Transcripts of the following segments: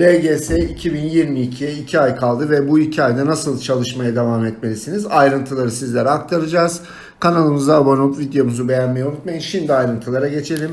LGS 2022'ye 2 ay kaldı ve bu 2 ayda nasıl çalışmaya devam etmelisiniz? Ayrıntıları sizlere aktaracağız. Kanalımıza abone olup videomuzu beğenmeyi unutmayın. Şimdi ayrıntılara geçelim.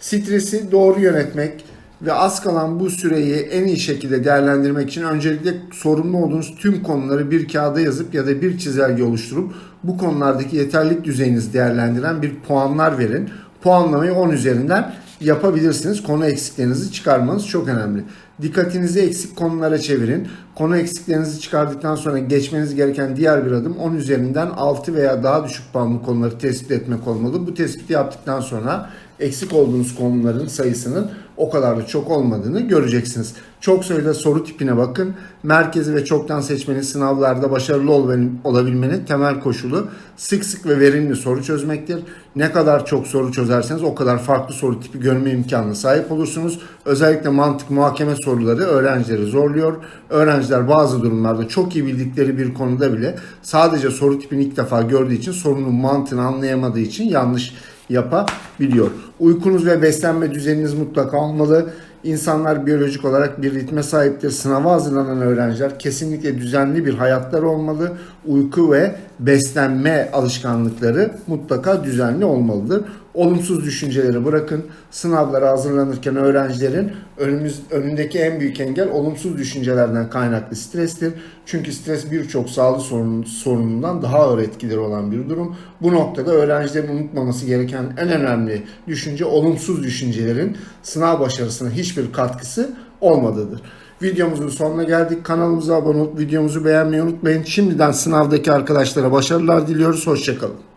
Stresi doğru yönetmek ve az kalan bu süreyi en iyi şekilde değerlendirmek için öncelikle sorumlu olduğunuz tüm konuları bir kağıda yazıp ya da bir çizelge oluşturup bu konulardaki yeterlilik düzeyinizi değerlendiren bir puanlar verin. Puanlamayı 10 üzerinden yapabilirsiniz. Konu eksiklerinizi çıkarmanız çok önemli. Dikkatinizi eksik konulara çevirin. Konu eksiklerinizi çıkardıktan sonra geçmeniz gereken diğer bir adım 10 üzerinden 6 veya daha düşük puanlı konuları tespit etmek olmalı. Bu tespiti yaptıktan sonra eksik olduğunuz konuların sayısının o kadar da çok olmadığını göreceksiniz. Çok sayıda soru tipine bakın. Merkezi ve çoktan seçmeli sınavlarda başarılı ol- olabilmenin temel koşulu sık sık ve verimli soru çözmektir. Ne kadar çok soru çözerseniz o kadar farklı soru tipi görme imkanına sahip olursunuz. Özellikle mantık muhakeme soruları öğrencileri zorluyor. Öğrenciler bazı durumlarda çok iyi bildikleri bir konuda bile sadece soru tipini ilk defa gördüğü için sorunun mantığını anlayamadığı için yanlış yapabiliyor. Uykunuz ve beslenme düzeniniz mutlaka olmalı. İnsanlar biyolojik olarak bir ritme sahiptir. Sınava hazırlanan öğrenciler kesinlikle düzenli bir hayatları olmalı. Uyku ve beslenme alışkanlıkları mutlaka düzenli olmalıdır. Olumsuz düşünceleri bırakın. Sınavlara hazırlanırken öğrencilerin önümüz, önündeki en büyük engel olumsuz düşüncelerden kaynaklı strestir. Çünkü stres birçok sağlık sorun, sorunundan daha ağır etkileri olan bir durum. Bu noktada öğrencilerin unutmaması gereken en önemli düşünce olumsuz düşüncelerin sınav başarısına hiçbir katkısı olmadığıdır. Videomuzun sonuna geldik. Kanalımıza abone olup videomuzu beğenmeyi unutmayın. Şimdiden sınavdaki arkadaşlara başarılar diliyoruz. Hoşçakalın.